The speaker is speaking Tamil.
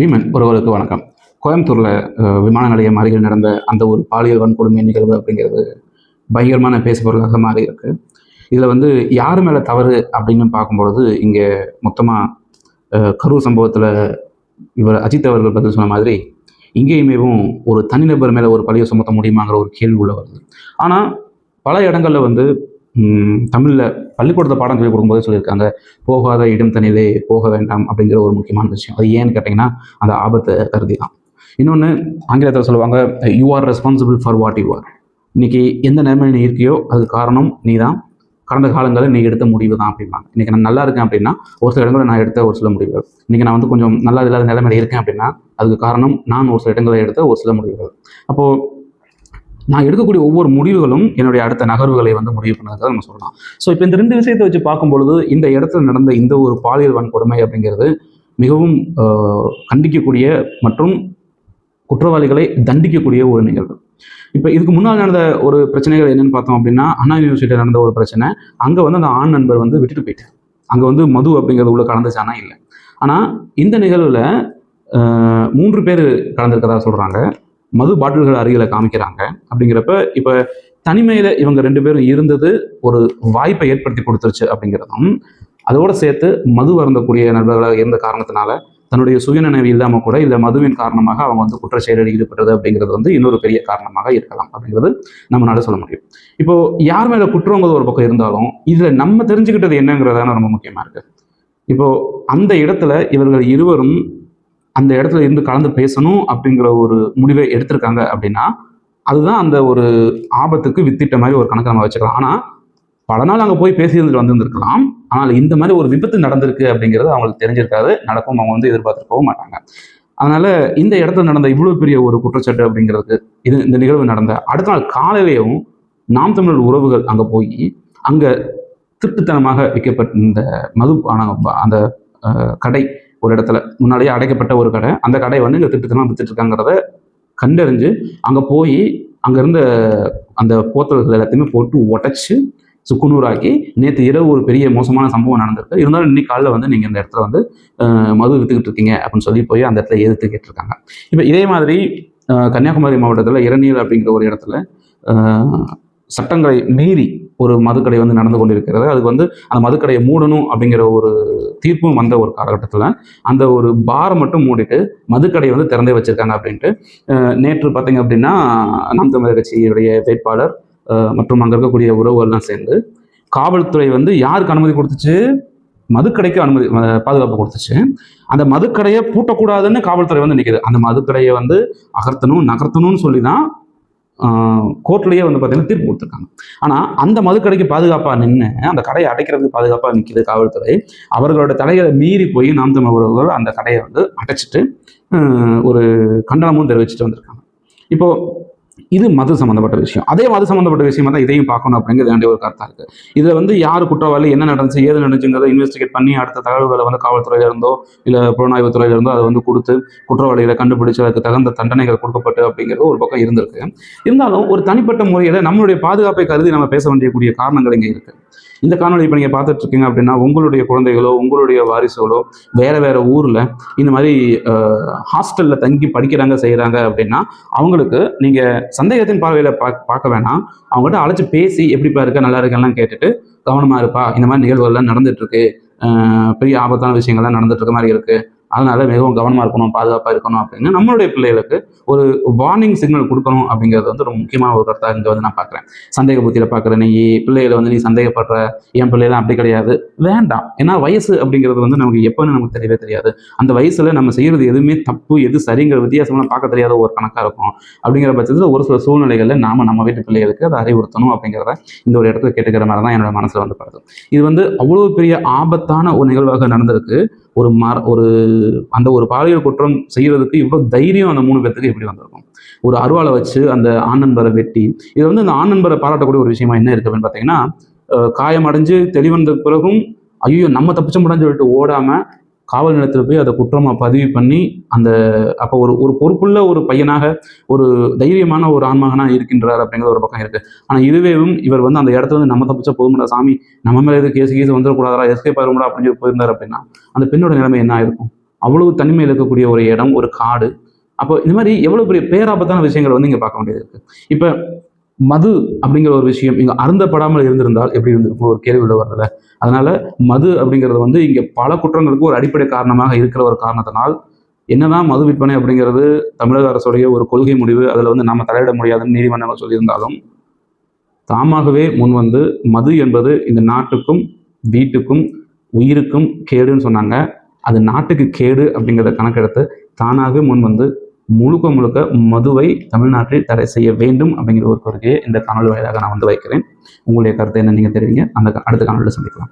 பீமன் ஒருவருக்கு வணக்கம். கோயம்புத்தூரில் விமான நிலையம் அருகில் நடந்த அந்த ஒரு பாலியல் வன்கொடுமை நிகழ்வு அப்படிங்கிறது பயங்கரமான பேசுபொருளாக மாறி இருக்கு இதில் வந்து யார் மேலே தவறு அப்படின்னு பார்க்கும்பொழுது இங்கே மொத்தமாக கரூர் சம்பவத்தில் இவர் அஜித் அவர்கள் பதில் சொன்ன மாதிரி இங்கேயுமேவும் ஒரு தனிநபர் மேலே ஒரு பழியை சுமத்த முடியுமாங்கிற ஒரு கேள்வி உள்ள வருது. ஆனால் பல இடங்களில் வந்து தமிழில் பள்ளிக்கூடத்தை பாடம் சொல்லி கொடுக்கும்போது சொல்லியிருக்காங்க போகாத இடம் தனிலே போக வேண்டாம் அப்படிங்கிற ஒரு முக்கியமான விஷயம். அது ஏன்னு கேட்டிங்கன்னா அந்த ஆபத்தை கருதி தான் இன்னொன்று ஆங்கிலத்தில் சொல்லுவாங்க you are responsible for what you are இன்றைக்கி எந்த நிலைமையில் நீ இருக்கியோ அது காரணம் நீ தான் கடந்த காலங்களில் நீ எடுத்த முடிவு தான் அப்படிம்பாங்க. இன்றைக்கி நான் நல்லா இருக்கேன் அப்படின்னா ஒரு சில இடங்களில் நான் எடுத்த ஒரு சில முடிவுகள். இன்றைக்கி நான் வந்து கொஞ்சம் நல்லா இல்லாத நிலைமையில இருக்கேன் அப்படின்னா அதுக்கு காரணம் நான் ஒரு சில இடங்களில் எடுத்த ஒரு சில முடிவுகள். அப்போது நான் எடுக்கக்கூடிய ஒவ்வொரு முடிவுகளும் என்னுடைய அடுத்த நகர்வுகளை வந்து முடிவு பண்ணதாக நம்ம சொல்லலாம். ஸோ இப்போ இந்த ரெண்டு விஷயத்தை வச்சு பார்க்கும்பொழுது இந்த இடத்துல நடந்த இந்த ஒரு பாலியல் வன்கொடுமை அப்படிங்கிறது மிகவும் கண்டிக்கக்கூடிய மற்றும் குற்றவாளிகளை தண்டிக்கக்கூடிய ஒரு நிகழ்வு. இப்போ இதுக்கு முன்னால் நடந்த ஒரு பிரச்சனைகள் என்னென்னு பார்த்தோம் அப்படின்னா அண்ணா யூனிவர்சிட்டியில் நடந்த ஒரு பிரச்சனை. அங்கே வந்து அந்த ஆண் நண்பர் வந்து விட்டுட்டு போயிட்டார். அங்கே வந்து மது அப்படிங்கிறது உள்ள கலந்துச்சானா இல்லை. ஆனால் இந்த நிகழ்வில் மூன்று பேர் கலந்துருக்கதா சொல்கிறாங்க மது பாட்டில்கள் அருகில் காமிக்கிறாங்க. அப்படிங்கிறப்ப இப்போ தனிமையில் இவங்க ரெண்டு பேரும் இருந்தது ஒரு வாய்ப்பை ஏற்படுத்தி கொடுத்துருச்சு அப்படிங்கிறதும் அதோட சேர்த்து மது வருந்தக்கூடிய நண்பர்களாக இருந்த காரணத்தினால தன்னுடைய சுயநினைவு இல்லாமல் கூட இல்லை மதுவின் காரணமாக அவங்க வந்து குற்ற செயலில் ஈடுபட்டது அப்படிங்கிறது வந்து இன்னொரு பெரிய காரணமாக இருக்கலாம் அப்படிங்கிறது நம்மளால சொல்ல முடியும். இப்போ யார் மேலே குற்றங்கிறது ஒரு பக்கம் இருந்தாலும் இதில் நம்ம தெரிஞ்சுக்கிட்டது என்னங்கிறதான ரொம்ப முக்கியமாக இருக்கு. இப்போ அந்த இடத்துல இவர்கள் இருவரும் அந்த இடத்துல இருந்து கலந்து பேசணும் அப்படிங்கிற ஒரு முடிவை எடுத்திருக்காங்க அப்படின்னா அதுதான் அந்த ஒரு ஆபத்துக்கு வித்திட்ட மாதிரி ஒரு கணக்கு நம்ம வச்சுக்கலாம். ஆனால் பல நாள் அங்கே போய் பேசி இருந்துட்டு வந்திருந்திருக்கலாம். ஆனால் இந்த மாதிரி ஒரு விபத்து நடந்திருக்கு அப்படிங்கிறது அவங்களுக்கு தெரிஞ்சிருக்காது. நடக்கும் அவங்க வந்து எதிர்பார்த்துருக்கவும் மாட்டாங்க. அதனால இந்த இடத்துல நடந்த இவ்வளோ பெரிய ஒரு குற்றச்சாட்டு அப்படிங்கிறதுக்கு இது இந்த நிகழ்வு நடந்த அடுத்த நாள் காலையிலேயும் நாம் தமிழர் உறவுகள் அங்கே போய் அங்கே திருட்டுத்தனமாக விற்கப்பட்ட இந்த மது அந்த கடை ஒரு இடத்துல. முன்னாடியே அடைக்கப்பட்ட ஒரு கடை. அந்த கடை வந்து இங்கே திட்டத்தெல்லாம் வித்துட்ருக்காங்கிறத கண்டறிஞ்சு அங்கே போய் அங்கே இருந்த அந்த போத்தல்கள் எல்லாத்தையுமே போட்டு உடச்சி சுக்குநூறாக்கி நேற்று இரவு ஒரு பெரிய மோசமான சம்பவம் நடந்திருக்கு. இருந்தாலும் இன்னைக்கு காலையில் வந்து நீங்கள் இந்த இடத்துல வந்து மது வித்துக்கிட்டு இருக்கீங்க அப்படின்னு சொல்லி போய் அந்த இடத்துல எதிர்த்து கேட்டிருக்காங்க. இப்போ இதே மாதிரி கன்னியாகுமரி மாவட்டத்தில் இரநீர் அப்படிங்கிற ஒரு இடத்துல சட்டங்களை மீறி ஒரு மதுக்கடை வந்து நடந்து கொண்டிருக்கிறது. அதுக்கு வந்து அந்த மதுக்கடையை மூடணும் அப்படிங்கிற ஒரு தீர்ப்பும் வந்த ஒரு காலகட்டத்தில் அந்த ஒரு பாரை மட்டும் மூடிட்டு மதுக்கடையை வந்து திறந்தே வச்சுருக்காங்க அப்படின்ட்டு நேற்று பார்த்தீங்க அப்படின்னா நாம் தமிழர் கட்சியுடைய வேட்பாளர் மற்றும் அங்கே இருக்கக்கூடிய உறவுகள்லாம் சேர்ந்து காவல்துறை வந்து யாருக்கு அனுமதி கொடுத்துச்சு? மதுக்கடைக்கு அனுமதி பாதுகாப்பு கொடுத்துச்சு. அந்த மதுக்கடையை பூட்டக்கூடாதுன்னு காவல்துறை வந்து நிற்கிது அந்த மதுக்கடையை வந்து அகர்த்தணும் நகர்த்தணும்னு சொல்லி தான் கோர்ட்லேயே வந்து பார்த்தீங்கன்னா தீர்ப்பு கொடுத்துருக்காங்க. ஆனால் அந்த மதுக்கடைக்கு பாதுகாப்பாக நின்று அந்த கடையை அடைக்கிறதுக்கு பாதுகாப்பாக நிற்கிது காவல்துறை அவர்களோட தலைகளை மீறி போய் நாம் தமிழர்கள் அந்த கடையை வந்து அடைச்சிட்டு ஒரு கண்டனமும் தெரிவிச்சுட்டு வந்திருக்காங்க. இப்போது இது மது சம்மந்தப்பட்ட விஷயம். அதே மது சம்மந்தப்பட்ட விஷயமா தான் இதையும் பார்க்கணும் அப்படிங்கிறது வேண்டிய ஒரு கருத்தாக இருக்குது இதில் வந்து யார் குற்றவாளி என்ன நடந்துச்சு ஏது நடந்துச்சுங்கிறத இன்வெஸ்டிகேட் பண்ணி அடுத்த தகவல்களை வந்து காவல்துறையிலிருந்தோ இல்லை புலனாய்வு துறையிலிருந்தோ அதை வந்து கொடுத்து குற்றவாளிகளை கண்டுபிடிச்சு அதுக்கு தகுந்த தண்டனைகள் கொடுக்கப்பட்டு அப்படிங்கிறது ஒரு பக்கம் இருந்திருக்கு. இருந்தாலும் ஒரு தனிப்பட்ட முறையில் நம்மளுடைய பாதுகாப்பை கருதி நம்ம பேச வேண்டியக்கூடிய காரணங்கள் இங்கே இருக்குது இந்த காணொலி இப்போ நீங்கள் பார்த்துட்டு இருக்கீங்க அப்படின்னா உங்களுடைய குழந்தைகளோ உங்களுடைய வாரிசுகளோ வேறு வேறு ஊரில் இந்த மாதிரி ஹாஸ்டலில் தங்கி படிக்கிறாங்க செய்கிறாங்க அப்படின்னா அவங்களுக்கு நீங்கள் சந்தேகத்தின் பார்வையில் பார்க்க பார்க்க வேணாம். அவங்ககிட்ட அழைச்சி பேசி எப்படிப்பா இருக்க நல்லா இருக்கெல்லாம் கேட்டுட்டு கவனமாக இருப்பா. இந்த மாதிரி நிகழ்வுகள்லாம் நடந்துட்டு இருக்கு பெரிய ஆபத்தான விஷயங்கள்லாம் நடந்துட்டு இருக்க மாதிரி இருக்குது அதனால மிகவும் கவனமாக இருக்கணும் பாதுகாப்பாக இருக்கணும் அப்படின்னு நம்மளுடைய பிள்ளைகளுக்கு ஒரு வார்னிங் சிக்னல் கொடுக்கணும் அப்படிங்கிறது வந்து ரொம்ப முக்கியமான ஒரு கருத்தாக இங்கே வந்து நான் பார்க்குறேன். சந்தேக புத்தியில் பார்க்குற நீ பிள்ளைகளை வந்து நீ சந்தேகப்படுற என் பிள்ளைலாம் அப்படி கிடையாது. வேண்டாம். ஏன்னா வயசு அப்படிங்கிறது வந்து நமக்கு எப்போன்னு நமக்கு தெரியவே தெரியாது. அந்த வயசில் நம்ம செய்கிறது எதுவுமே தப்பு எது சரிங்கிற வித்தியாசமாக பார்க்க தெரியாத ஒரு கணக்காக இருக்கும். அப்படிங்கிற பட்சத்தில் ஒரு சில சூழ்நிலைகளில் நாம நம்ம வீட்டு பிள்ளைகளுக்கு அதை அறிவுறுத்தணும் அப்படிங்கிறத இந்த ஒரு இடத்துல கேட்டுக்கிற மாதிரி தான் என்னோட மனசில் வந்து படுது இது வந்து அவ்வளோ பெரிய ஆபத்தான ஒரு நிகழ்வாக நடந்திருக்கு. ஒரு மர ஒரு அந்த ஒரு பாலியல் குற்றம் செய்யறதுக்கு இவ்வளோ தைரியம் அந்த மூணு பேர்த்துக்கு எப்படி வந்திருக்கும்? ஒரு அருவாளை வச்சு அந்த ஆண் நண்பரை வெட்டி இது வந்து அந்த ஆண் நண்பரை பாராட்டக்கூடிய ஒரு விஷயமா என்ன இருக்கு அப்படின்னு பார்த்தீங்கன்னா காயமடைஞ்சு தெளிவந்த பிறகும் ஐயோ நம்ம தப்பிச்ச முடியாதுன்னு சொல்லிட்டு ஓடாம காவல் நிலையத்தில் போய் அதை குற்றமாக பதிவு பண்ணி அந்த அப்போ ஒரு ஒரு பொறுப்புள்ள ஒரு பையனாக ஒரு தைரியமான ஒரு ஆன்மகனாக இருக்கின்றார் அப்படிங்கிற ஒரு பக்கம் இருக்குது ஆனால் இதுவேவும் இவர் வந்து அந்த இடத்துல வந்து நம்ம தப்பிச்சா போதும்டா சாமி நம்ம மேலே எது கேஸ் கேஸ் வந்துடக்கூடாதா எஸ்கேப் ஆகிரும்டா அப்படின்னு சொல்லி போயிருந்தார் அப்படின்னா அந்த பெண்ணோட நிலைமை என்ன ஆயிருக்கும்? அவ்வளவு தனிமையில் இருக்கக்கூடிய ஒரு இடம் ஒரு காடு. அப்போ இந்த மாதிரி எவ்வளோ பெரிய பேராபத்தான விஷயங்கள் வந்து இங்கே பார்க்க வேண்டியது இருக்குது இப்போ மது அப்படிங்கிற ஒரு விஷயம் இங்கே அருந்தப்படாமல் இருந்திருந்தால் எப்படி இருந்திருக்கும் ஒரு கேள்வி வருதுல அதனால மது அப்படிங்கிறது வந்து இங்கே பல குற்றங்களுக்கு ஒரு அடிப்படை காரணமாக இருக்கிற ஒரு காரணத்தினால் என்னதான் மது விற்பனை அப்படிங்கிறது தமிழக அரசுடைய ஒரு கொள்கை முடிவு அதில் வந்து நம்ம தலையிட முடியாதுன்னு நீதிமன்றங்கள் சொல்லியிருந்தாலும் தாமாகவே முன் வந்து மது என்பது இந்த நாட்டுக்கும் வீட்டுக்கும் உயிருக்கும் கேடுன்னு சொன்னாங்க. அது நாட்டுக்கு கேடு அப்படிங்கிறத கணக்கெடுத்து தானாகவே முன் வந்து முழுக்க முழுக்க மதுவை தமிழ்நாட்டில் தடை செய்ய வேண்டும் அப்படிங்கிற ஒரு கோரிக்கையை இந்த காணொலி வாயிலாக நான் வந்து வைக்கிறேன். உங்களுடைய கருத்தை என்ன நீங்கள் தெரிவிங்க? அந்த அடுத்த காணொலியில் சந்திக்கலாம்.